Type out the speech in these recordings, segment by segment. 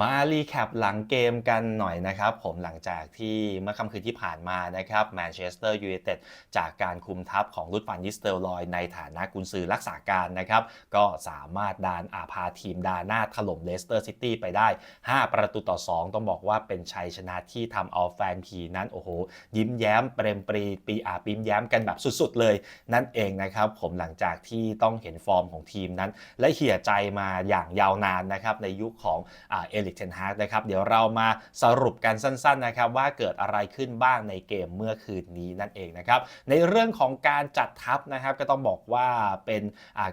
มารีแคปหลังเกมกันหน่อยนะครับ ผมหลังจากที่เมื่อค่ำคืนที่ผ่านมานะครับแมนเชสเตอร์ยูไนเต็ดจากการคุมทัพของรุดฟันยิสเตอร์ลอยในฐานะกุนซือรักษาการนะครับ ก็สามารถดานอาพาทีมดาหน้าถล่มเลสเตอร์ซิตี้ไปได้ 5 ประตูต่อ 2 ต้องบอกว่าเป็นชัยชนะที่ทำเอาแฟนผีนั้น โอ้โห ยิ้มแย้มเปรมปรีปีอาปิมแย้มกันแบบสุดๆเลย นั่นเองนะครับผมหลังจากที่ต้องเห็นฟอร์มของทีมนั้น และเหี่ยใจมาอย่างยาวนานนะครับในยุคของอ่าเอลิกเทนฮากนะครับเดี๋ยวเรามาสรุปกันสั้นๆนะครับว่าเกิดอะไรขึ้นบ้างในเกมเมื่อคืนนี้นั่นเองนะครับในเรื่องของการจัดทัพนะครับก็ต้องบอกว่าเป็น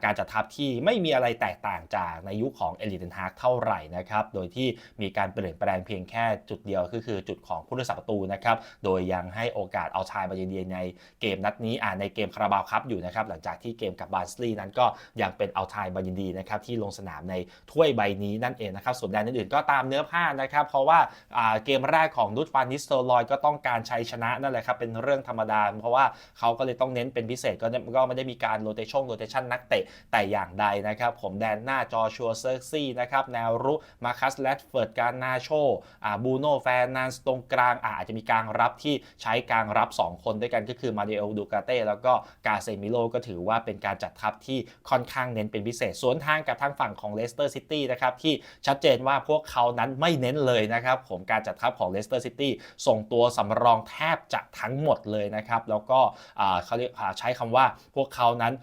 การจัดทัพที่ไม่มีอะไรแตกต่างจากในยุคของเอลิกเทนฮากเท่าไหร่นะครับโดยที่มีการเปลี่ยนแปลงเพียงแค่จุดเดียวก็คือจุดของผู้รักษาประตูนะครับโดยยังให้โอกาสเอาชายบาเยนเดียในเกมนัดนี้อ่าในเกมคาราบาวคัพอยู่นะครับหลังจากที่เกมกับบาร์สลีย์นั้นก็ยังเป็นเอาชายบาเยนดีนะครับที่ลงสนามในถ้วยใบนี้นั่นเองนะครับส่วนแดนอื่นๆก็ตามเนื้อผ้านะครับ เพราะว่าเกมแรกของนุชฟานิสโตลอยก็ต้องการชัยชนะนั่นแหละครับเป็นเรื่องธรรมดา เพราะว่าเขาก็เลยต้องเน้นเป็นพิเศษก็ก็ไม่ได้มีการโรเตชันโรเตชันนักเตะแต่อย่างใดนะครับ ผมแดนหน้าจอชัวเซอร์ซี่นะครับแนวรุกมาคัสแลดเฟิร์ดการนาโชอ่าบูโนแฟนนานตรงกลางอาจจะมีการรับที่ใช้การรับ 2 คนด้วยกันก็คือมาเดโอดูกาเต้แล้วก็กาเซมิโลก็ถือว่าเป็นการจัดทัพที่ค่อนข้างเน้นเป็นพิเศษสวนทางกับทางฝั่งของเลสเตอร์ซิตี้นะครับที่ชัดเจนว่าพวกเขานั้นไม่เน้นเลยนะครับผมการจัดทัพของเลสเตอร์ซิตี้ส่งตัวสำรองแทบจะทั้งหมดเลยนะครับ แล้วก็เขาเรียกใช้คำว่าพวกเขานั้น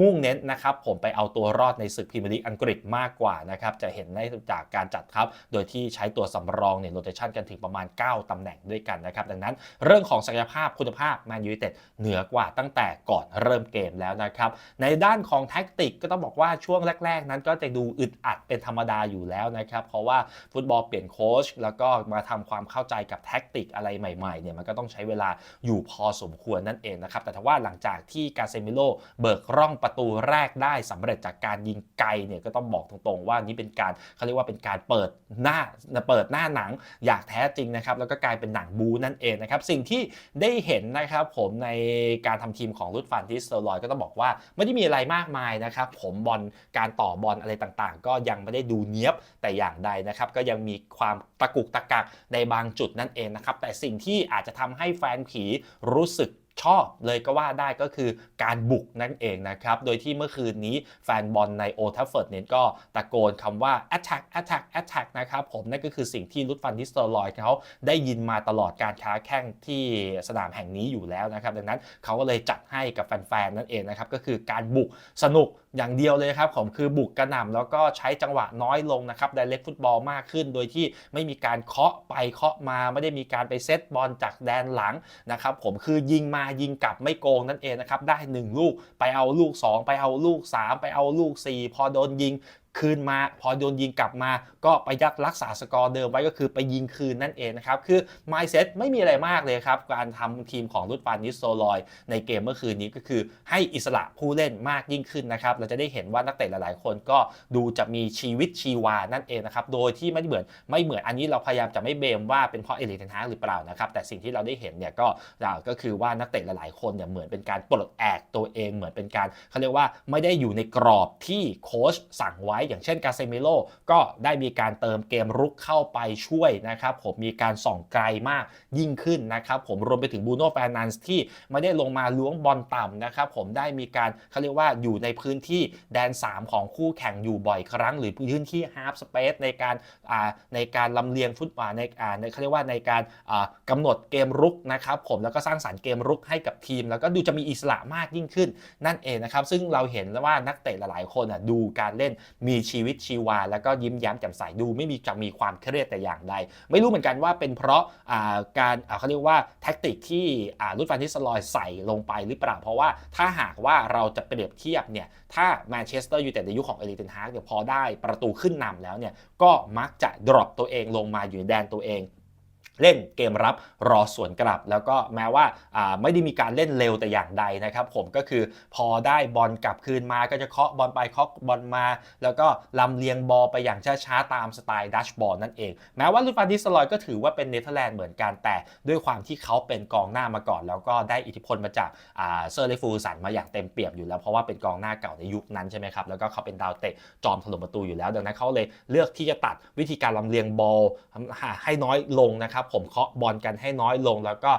มุ่งเน้นนะครับผมไปเอาตัวรอดในศึกพรีเมียร์ลีกอังกฤษมากกว่านะครับจะเห็นได้จากการจัดทัพโดยที่ใช้ตัวสำรองเนี่ยโรเตชันกันถึงประมาณ 9 ตำแหน่งด้วยกันนะครับดังนั้นเรื่องของศักยภาพคุณภาพแมนยู i เต็ดเหนือกว่าตั้งแต่ก่อนเริ่มเกมแล้วนะครับในด้านของแท็กติกก็ต้องบอกว่าช่วงแรก ๆ นั้นก็จะดูอึดอัดเป็นธรรมดาอยู่แล้วนะครับเพราะว่าฟุตบอลเปลี่ยนโค้ชแล้วก็มาทำความเข้าใจกับแท็กติกอะไรใหม่ๆเนี่ยมันก็ต้องใช้เวลาอยู่พอสมควรนั่นเองนะครับแต่ถ้าว่าหลังจากที่กาเซมิโลเบิกร่องปประตูแรกได้สำเร็จจากการยิงไกลเนี่ยก็ต้องบอกตรงๆ ว่านี่เป็นการเขาเรียกว่าเป็นการเปิดหน้าเปิดหน้าหนังอย่างแท้จริงนะครับแล้วก็กลายเป็นหนังบูนั่นเองนะครับสิ่งที่ได้เห็นนะครับผมในการทำทีมของรุดฟันที่สเตอร์ลอยก็ต้องบอกว่าไม่ได้มีอะไรมากมายนะครับผมบอลการต่อบอลอะไรต่างๆ ก็ยังไม่ได้ดูเนี้ยบแต่อย่างใดนะครับก็ยังมีความตะกุกตะกักในบางจุดนั่นเองนะครับแต่สิ่งที่อาจจะทำให้แฟนผีรู้สึก ชอบเลยก็ว่าได้ก็คือการบุกนั่นเองนะครับ โดยที่เมื่อคืนนี้แฟนบอลในโอทัฟเฟิร์ดเนี่ยก็ตะโกนคำว่า attack attack attack นะครับผมนั่นก็คือสิ่งที่ลุดฟันดิสเตอร์ลอยเขาได้ยินมาตลอดการค้าแข่งที่สนามแห่งนี้อยู่แล้วนะครับ ดังนั้นเขาก็เลยจัดให้กับแฟนๆนั่นเองนะครับ ก็คือการบุกสนุกอย่างเดียวเลยครับผมคือบุกกระหน่ำแล้วก็ใช้จังหวะน้อยลงนะครับไดเ c กฟุตบอลมากขึ้น โดยที่ไม่มีการเคาะไปเคาะมาไม่ได้มีการไปเซตบอลจากแดนหลังนะครับผมคือยิงมายิงกลับไม่โกงนั่นเองนะครับได้ 1 ลูกไปเอาลูก 2 ไปเอาลูก 3 ไปเอาลูก 4 พอโดนยิง คืนมาพอโดนยิงกลับมา ก็ไปยักรักษาสกอร์เดิมไว้ก็คือไปยิงคืนนั่นเองนะครับคือ mindset ไม่มีอะไรมากเลยครับการทำทีมของรุดฟานนิสโซลอย ในเกมเมื่อคืนนี้ก็คือ ให้อิสระผู้เล่นมากยิ่งขึ้นนะครับเราจะได้เห็นว่านักเตะหลายๆ คนก็ดูจะมีชีวิตชีวานั่นเองนะครับโดยที่ไม่เหมือนไม่เหมือนอันนี้เราพยายามจะไม่เบมว่าเป็นเพราะเอลิเทนฮาหรือเปล่านะครับแต่สิ่งที่เราได้เห็นเนี่ยก็ก็คือว่านักเตะหลายๆ คนเนี่ยเหมือนเป็นการปลดแอกตัวเองเหมือนเป็นการเขาเรียกว่าไม่ได้อยู่ในกรอบที่โค้ชสั่งไว้อย่างเช่นกาเซมิโลก็ได้มีการเติมเกมรุกเข้าไปช่วยนะครับผมมีการส่องไกลมากยิ่งขึ้นนะครับผมรวมไปถึงบูโน่แฟร์นันส์ที่ไม่ได้ลงมาล้วงบอลต่ำนะครับผมได้มีการเขาเรียกว่าอยู่ในพื้นที่แดน 3 ของคู่แข่งอยู่บ่อยครั้ง หรือพื้นที่ฮาร์ฟสเปซในการอ่าในการลำเลียงฟุตบอลในอ่าในเขาเรียกว่าในการอ่ากำหนดเกมรุกนะครับผมแล้วก็สร้างสรรค์เกมรุกให้กับทีม แล้วก็ดูจะมีอิสระมากยิ่งขึ้น นั่นเองนะครับซึ่งเราเห็นแล้วว่านักเตะหลายๆคนอะดูการเล่นมีีชีวิตชีวา แล้วก็ยิ้มแย้มแจ่มใสดู ไม่มีจะมีความเครียดแต่อย่างใด ไม่รู้เหมือนกันว่าเป็นเพราะาการอ่าเขาเรียกว่าแท็กติกที่รุดฟันที่สลอยใส่ลงไปหรือเปล่า เพราะว่าถ้าหากว่าเราจะเปรียบเทียบเนี่ยถ้าแมนเชสเตอร์ยูไนเต็ดในยุคของเอลิเทนฮากเนี่ยพอได้ประตูขึ้นนำแล้วเนี่ยก็มักจะดรอปตัวเองลงมาอยู่ในแดนตัวเอง เล่นเกมรับรอสวนกลับ แล้วก็แม้ว่าไม่ได้มีการเล่นเร็วแต่อย่างใดนะครับผมก็คือพอได้บอลกลับคืนมาก็จะเคาะบอลไปเคาะบอลมา แล้วก็ลำเลียงบอลไปอย่างช้าๆ ตามสไตล์ดัชบอลนั่นเอง แม้ว่าลูฟานดิสลอยก็ถือว่าเป็นเนเธอร์แลนด์เหมือนกันแต่ด้วยความที่เขาเป็นกองหน้ามาก่อน แล้วก็ได้อิทธิพลมาจากเซอร์เลฟูสันมาอย่างเต็มเปี่ยมอยู่แล้วเพราะว่าเป็นกองหน้าเก่าในยุคนั้นใช่ไหมครับแล้วก็เขาเป็นดาวเตะจอมถล่มประตูอยู่แล้ว ดังนั้นเขาเลยเลือกที่จะตัดวิธีการลำเลียงบอลให้น้อยลงนะครับผมเคาะบอลกันให้น้อยลง แล้วก็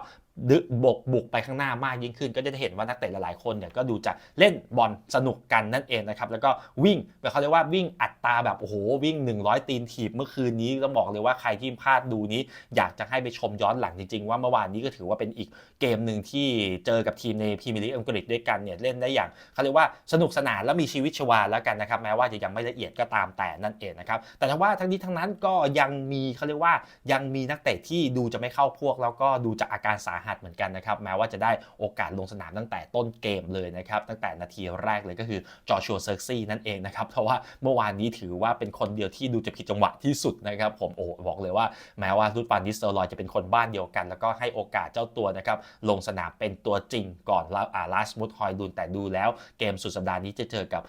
ดึบกบุกไปข้างหน้ามากยิ่งขึ้น ก็จะเห็นว่านักเตะหลายๆคนเนี่ยก็ดูจะเล่นบอลสนุกกันนั่นเองนะครับแล้วก็วิ่งเขาเรียกว่าวิ่งอัดตาแบบโอ้โหวิ่ง 100 ตีนถีบเมื่อคืนนี้ต้องบอกเลยว่าใครที่พลาดดูนี้ อยากจะให้ไปชมย้อนหลังจริงๆ ว่าเมื่อวานนี้ก็ถือว่าเป็นอีกเกมหนึ่งที่เจอกับทีมในพรีเมียร์ลีกอังกฤษด้วยกันเนี่ยเล่นได้อย่างเขาเรียกว่าสนุกสนานและมีชีวิตชีวาแล้วกันนะครับแม้ว่าจะยังไม่ละเอียดก็ตามแต่นั่นเองนะครับแต่ถ้าว่าทั้งนี้ทั้งนั้นก็ยังมีเขาเรียกว่ายังมีนักเตะที่ดูจะไม่เข้าพวกแล้วก็ดูจะอาการสาหสเหมือนกันนะครับแม้ว่าจะได้โอกาสลงสนามตั้งแต่ต้นเกมเลยนะครับตั้งแต่นาทีแรกเลยก็คือจอชัวเซอร์ซี่นั่นเองนะครับเพราะว่าเมื่อวานนี้ถือว่าเป็นคนเดียวที่ดูจะผิดจังหวะที่สุดนะครับผมโอ้บอกเลยว่าแม้ว่ารุดปานดิสเตอร์ลอยจะเป็นคนบ้านเดียวกัน แล้วก็ให้โอกาสเจ้าตัวนะครับลงสนามเป็นตัวจริงก่อนลาสมุดฮอยดุนแต่ดูแล้วเกมสุดสัปดาห์นี้จะเจอกับ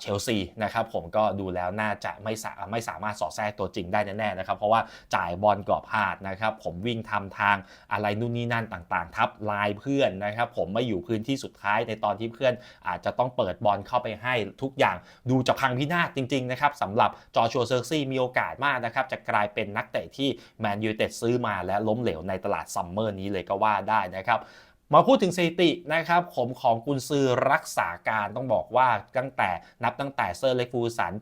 เชลซีนะครับผมก็ดูแล้วน่าจะไม่สาไม่สามารถสอดแทรกตัวจริงได้แน่ๆนะครับเพราะว่าจ่ายบอลกรอบพลาดนะครับผมวิ่งทำทางอะไรนู่นนี่นั่นต่างๆ ทับลายเพื่อนนะครับผมไม่อยู่พื้นที่สุดท้ายในตอนที่เพื่อนอาจจะต้องเปิดบอลเข้าไปให้ทุกอย่างดูจะพังพินาศจริงๆนะครับสำหรับจอชัวเซอร์ซี่มีโอกาสมากนะครับจะกลายเป็นนักเตะที่แมนยูเต็ดซื้อมาและล้มเหลวในตลาดซัมเมอร์นี้เลยก็ว่าได้นะครับ มาพูดถึงสถิตินะครับผมของกุนซือรักษาการต้องบอกว่าตั้งแต่นับตั้งแต่เซอร์เล็กฟูสัน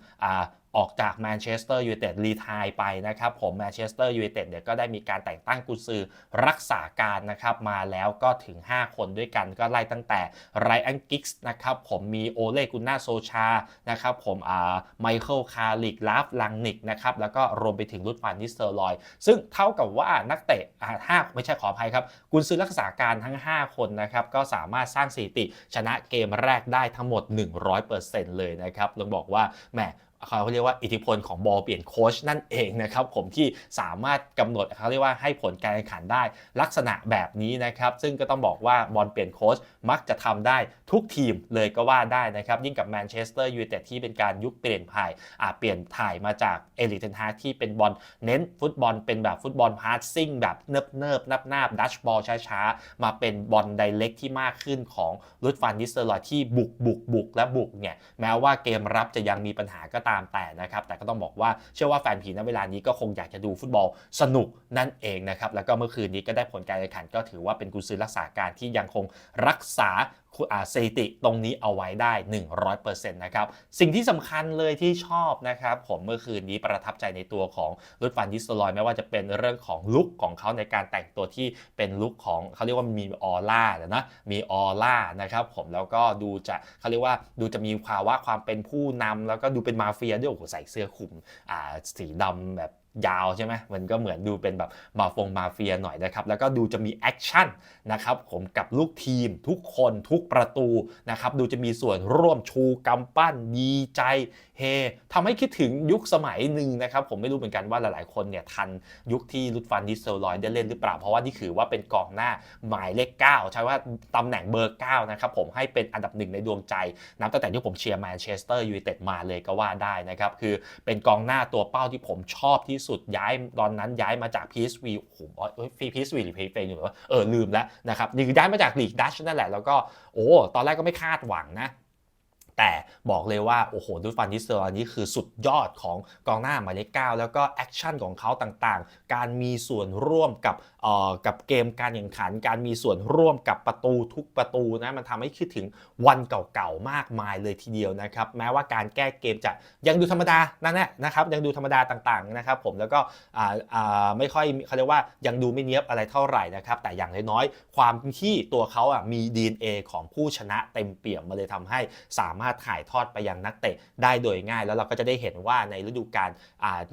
ออกจากแมนเชสเตอร์ยูไนเต็ดรีทายไปนะครับผมแมนเชสเตอร์ยูไนเต็ดเนี่ยก็ได้มีการแต่งตั้งกุนซือรักษาการนะครับมาแล้วก็ถึง 5 คนด้วยกันก็ไล่ตั้งแต่ไรอันกิกส์นะครับผมมีโอเลกุนนาโซชานะครับผมอ่าไมเคิลคาริกลาฟลังนิกนะครับแล้วก็รวมไปถึงรุดฟานนิสเตอร์ลอย ซึ่งเท่ากับว่านักเตะห้าไม่ใช่ขออภัยครับกุนซือรักษาการทั้ง 5 คนนะครับก็สามารถสร้างสถิติชนะเกมแรกได้ทั้งหมด 100%เลยนะครับลองบอกว่าแหม เขาเรียกว่าอิทธิพลของบอลเปลี่ยนโค้ชนั่นเองนะครับผมที่สามารถกำหนดเขาเรียกว่าให้ผลการแข่งขันได้ลักษณะแบบนี้นะครับซึ่งก็ต้องบอกว่าบอลเปลี่ยนโค้ชมักจะทำได้ทุกทีมเลยก็ว่าได้นะครับยิ่งกับแมนเชสเตอร์ยูไนเต็ดที่เป็นการยุคเปลี่ยนผ่ายอาเปลี่ยนถ่ายมาจากเอลิเทนฮาที่เป็นบอลเน้นฟุตบอลเป็นแบบฟุตบอลพาสซิ่งแบบเนิบเนิบนับนาบดัชบอลช้าๆ มาเป็นบอลไดเล็กที่มากขึ้นของลุดฟันนิสเตอร์ลอยที่บุกบุกบุกและบุกเนี่ยแม้ว่าเกมรับจะยังมีปัญหาก็ตามแต่นะครับ แต่ก็ต้องบอกว่าเชื่อว่าแฟนผีณเวลานี้ก็คงอยากจะดูฟุตบอลสนุกนั่นเองนะครับ แล้วก็เมื่อคืนนี้ก็ได้ผลการแข่งขันก็ถือว่าเป็นกุญซือรักษาการที่ยังคงรักษา สถิติตรงนี้เอาไว้ได้ 100%นะครับสิ่งที่สำคัญเลยที่ชอบนะครับผมเมื่อคืนนี้ประทับใจในตัวของรุดฟันดิสโลอยไม่ว่าจะเป็นเรื่องของลุคของเขาในการแต่งตัวที่เป็นลุคของเขาเรียกว่ามีออร่านะมีออร่านะครับผมแล้วก็ดูจะเขาเรียกว่าดูจะมีภาวะความเป็นผู้นำแล้วก็ดูเป็นมาเฟียด้วยโอ้โหใส่เสื้อคลุมอ่าสีดำแบบ ยาวใช่ไหมมันก็เหมือนดูเป็นแบบมาฟงมาเฟียหน่อยนะครับ แล้วก็ดูจะมีแอคชั่นนะครับผมกับลูกทีมทุกคนทุกประตูนะครับ ดูจะมีส่วนร่วมชูกำปั้นดีใจเฮทำให้คิดถึงยุคสมัยหนึ่งนะครับ ผมไม่รู้เหมือนกันว่าหลายๆคนเนี่ยทันยุคที่ลุดฟันดิสเซลลอยได้เล่นหรือเปล่า เพราะว่านี่คือว่าเป็นกองหน้าหมายเลข 9 ใช่ว่าตำแหน่งเบอร์ 9 นะครับผมให้เป็นอันดับหนึ่งในดวงใจ นับตั้งแต่ที่ผมเชียร์แมนเชสเตอร์ยูไนเต็ดมาเลยก็ว่าได้นะครับ คือเป็นกองหน้าตัวเป้าที่ผมชอบที่สุดย้ายตอนนั้นย้ายมาจาก PSV โอ้โหฟี PSV หรือ PSV อยู่ว่าเออลืมแล้วนะครับนี่คือย้ายมาจากลีกดัชนั่นแหละแล้วก็โอ้ตอนแรกก็ไม่คาดหวังนะ แต่บอกเลยว่า โอ้โหดูฟันทิสเตอร์อันนี้คือสุดยอดของกองหน้าหมายเลขเก้าแล้วก็แอคชั่นของเขาต่างๆ การมีส่วนร่วมกับเอ่อกับเกมการแข่งขัน การมีส่วนร่วมกับประตูทุกประตูนะมันทำให้คิดถึงวันเก่าๆมากมายเลยทีเดียวนะครับแม้ว่าการแก้เกมจะยังดูธรรมดานั่นแหละนะครับยังดูธรรมดาต่างๆนะครับผมแล้วก็อ่าอ่าไม่ค่อยเขาเรียกว่ายังดูไม่เนี้ยบอะไรเท่าไหร่นะครับแต่อย่างน้อยๆความที่ตัวเขาอะมี DNA ของผู้ชนะเต็มเปี่ยมมาเลยทำให้สามารถารถถ่ายทอดไปยังนักเตะได้โดยง่าย แล้วเราก็จะได้เห็นว่าในฤดูกาล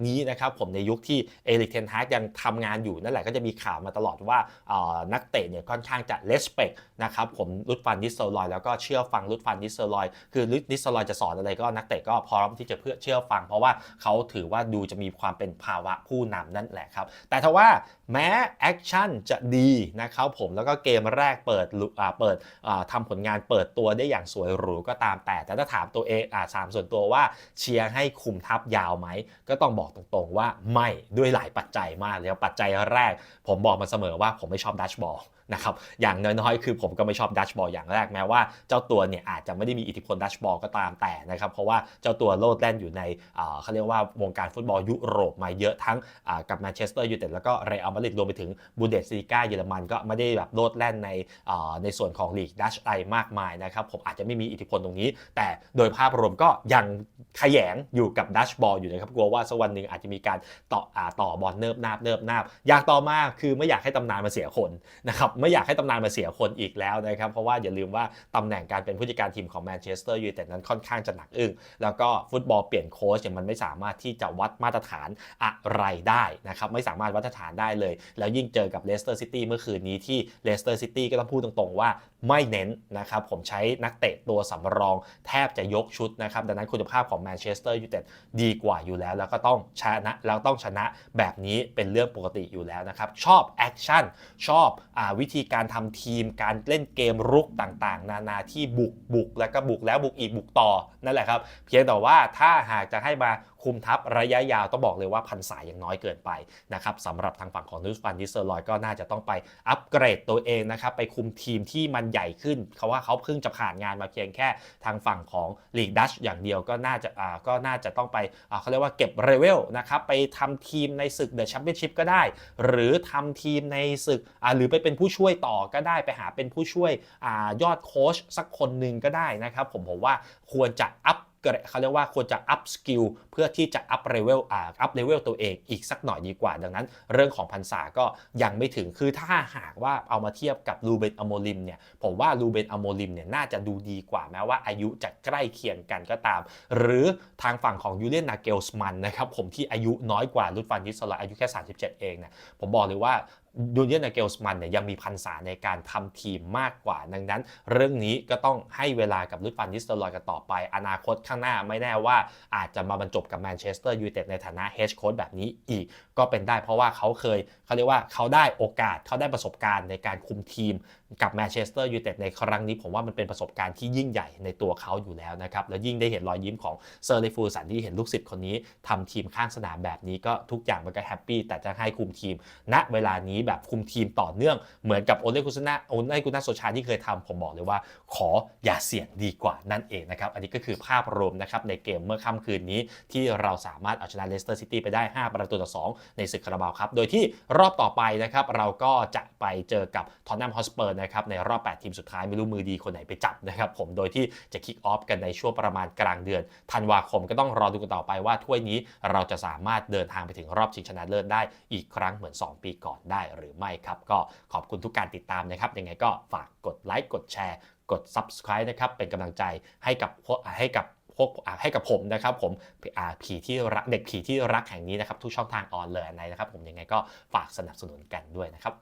นี้นะครับผมในยุคที่เอริกเทนฮากยังทำงานอยู่นั่นแหละก็จะมีข่าวมาตลอดว่านักเตะเนี่ยค่อนข้างจะเลสเปกนะครับผมลุดฟันดิสเซอร์ลอยแล้วก็เชื่อฟังลุดฟันดิสเซอร์ลอยคือลุดดิสเซอร์ลอยจะสอนอะไรก็นักเตะก็พร้อมที่จะเพื่อเชื่อฟัง เพราะว่าเขาถือว่าดูจะมีความเป็นภาวะผู้นำนั่นแหละครับแต่ถ้าว่าแม้แอคชั่นจะดีนะครับผมแล้วก็เกมแรกเปิดเปิดอ่าทำผลงานเปิดตัวได้อย่างสวยหรูก็ตามแต่แต่ถ้าถามตัวเองอ่าถามส่วนตัวว่าเชียร์ให้คุมทัพยาวไหม ก็ต้องบอกตรงๆว่าไม่ด้วยหลายปัจจัยมากเลยครับปัจจัยแรก ผมบอกมาเสมอว่าผมไม่ชอบดัชบอลนะครับอย่างน้อยๆ คือผมก็ไม่ชอบดัชบอลอย่างแรกแม้ว่าเจ้าตัวเนี่ยอาจจะไม่ได้มีอิทธิพลดัชบอลก็ตามแต่นะครับเพราะว่าเจ้าตัวโลดแล่นอยู่ในเขาเรียกว่าวงการฟุตบอลยุโรปมาเยอะทั้งกับแมนเชสเตอร์ยูไนเต็ดแล้วก็เรอัลมาดริดรวมไปถึงบูเดสลีกาเยอรมันก็ไม่ได้แบบโลดแล่นในในส่วนของลีกดัชไอมากมายนะครับผมอาจจะไม่มีอิทธิพลตรงนี้ แต่โดยภาพรวมก็ยังขยงอยู่กับดัชบอลอยู่นะครับกลัวว่าสักวันหนึ่งอาจจะมีการต่อต่อบอลเนิบนาบเนิบนาบอย่างต่อมาคือไม่อยากให้ตำนานมาเสียคนนะครับไม่อยากให้ตำนานมาเสียคนอีกแล้วนะครับ เพราะว่าอย่าลืมว่าตำแหน่งการเป็นผู้จัดการทีมของแมนเชสเตอร์ยูไนเต็ดนั้นค่อนข้างจะหนักอึ้งแล้วก็ฟุตบอลเปลี่ยนโค้ชเนี่ยมันไม่สามารถที่จะวัดมาตรฐานอะไรได้นะครับไม่สามารถวัดมาตรฐานได้เลย แล้วยิ่งเจอกับเลสเตอร์ซิตี้เมื่อคืนนี้ที่เลสเตอร์ซิตี้ก็ต้องพูดตรงๆว่าไม่เน้นนะครับผมใช้นักเตะตัวสำรองแทบจะยกชุดนะครับดังนั้นคุณภาพของแมนเชสเตอร์ยูไนเต็ดดีกว่าอยู่แล้ว แล้วก็ต้องชนะแล้วต้องชนะแบบนี้เป็นเรื่องปกติอยู่แล้วนะครับชอบแอคชั่นชอบอาวิิธีการทำทีม การเล่นเกมรุกต่างๆ นานาที่บุกบุกแล้วก็บุกแล้วบุกอีกบุกต่อนั่นแหละครับ เพียงแต่ว่าถ้าหากจะให้มา คุมทัพระยะยาวต้องบอกเลยว่าพันสายยังน้อยเกินไปนะครับสำหรับทางฝั่งของนูสฟันดิสเซอร์ลอยก็น่าจะต้องไปอัปเกรดตัวเองนะครับไปคุมทีมที่มันใหญ่ขึ้นเขาว่าเขาเพิ่งจะผ่านงานมาเพียงแค่ทางฝั่งของลีกดัชอย่างเดียวก็น่าจะอ่าก็น่าจะต้องไปอ่าเขาเรียกว่าเก็บเรเวลนะครับไปทำทีมในศึกเดอะแชมเปี้ยนชิพก็ได้ หรือทำทีมในศึกอ่าหรือไปเป็นผู้ช่วยต่อก็ได้ไปหาเป็นผู้ช่วยอ่ายอดโค้ชสักคนหนึ่งก็ได้นะครับผมผมว่าควรจะอัป เขาเรียกว่าควรจะอัพสกิลเพื่อที่จะอัพเลเวลอ่าอัพเลเวลตัวเองอีกสักหน่อยดีกว่า ดังนั้น เรื่องของพันษาก็ยังไม่ถึงคือถ้าหากว่าเอามาเทียบกับลูเบนอโมลิมเนี่ยผมว่าลูเบนอโมลิมเนี่ยน่าจะดูดีกว่าแม้ว่าอายุจะใกล้เคียงกันก็ตาม หรือทางฝั่งของยูเลียนนาเกลส์มันนะครับผมที่อายุน้อยกว่าลุดฟันยิสลาอายุแค่ 37 เองเนี่ยผมบอกเลยว่า ยูเนียนนาเกลส์มันเนี่ยยังมีพันษาในการทำทีมมากกว่า ดังนั้น เรื่องนี้ก็ต้องให้เวลากับลุดฟันยิสตอลอยกันต่อไป อนาคตข้างหน้าไม่แน่ว่าอาจจะมาบรรจบกับแมนเชสเตอร์ยูไนเต็ดในฐานะเฮดโค้ชแบบนี้อีกก็เป็นได้เพราะว่าเขาเคยเขาเรียกว่าเขาได้โอกาสเขาได้ประสบการณ์ในการคุมทีมกับแมนเชสเตอร์ยูไนเต็ดในครั้งนี้ผมว่ามันเป็นประสบการณ์ที่ยิ่งใหญ่ในตัวเขาอยู่แล้วนะครับแล้วยิ่งได้เห็นรอยยิ้มของเซอร์เลฟูสันที่เห็นลูกศิษย์คนนี้ทำทีมข้างสนามแบบนี้ก็ทุกอย่างมันก็แฮปปี้แต่จะให้คุมทีม ณเวลานี้แบบคุมทีมต่อเนื่องเหมือนกับโอเลกุสนาโอเลกุนาโซชาที่เคยทำผมบอกเลยว่า ขออย่าเสี่ยงดีกว่านั่นเองนะครับอันนี้ก็คือภาพรวมนะครับในเกมเมื่อค่ำคืนนี้ที่เราสามารถเอาชนะเลสเตอร์ซิตี้ไปได้ 5 ประตูต่อ2ในศึกคาราบาวครับ โดยที่รอบต่อไปนะครับเราก็จะไปเจอกับทอนนัมฮอสเปอร์นะครับในรอบ 8 ทีมสุดท้ายไม่รู้มือดีคนไหนไปจับนะครับผมโดยที่จะคิกออฟกันในช่วงประมาณกลางเดือนธันวาคมก็ต้องรอดูกันต่อไปว่าถ้วยนี้เราจะสามารถเดินทางไปถึงรอบชิงชนะเลิศได้อีกครั้งเหมือน 2 ปีก่อนได้หรือไม่ครับ ก็ขอบคุณทุกการติดตามนะครับยังไงก็ฝากกดไลค์กดแชร์ กด subscribe นะครับเป็นกำลังใจให้กับให้กับ พวกให้กับผมนะครับผมผีที่รักเด็กผีที่รักแห่งนี้นะครับทุกช่องทางออนเลยนะครับผมยังไงก็ฝากสนับสนุนกันด้วยนะครับ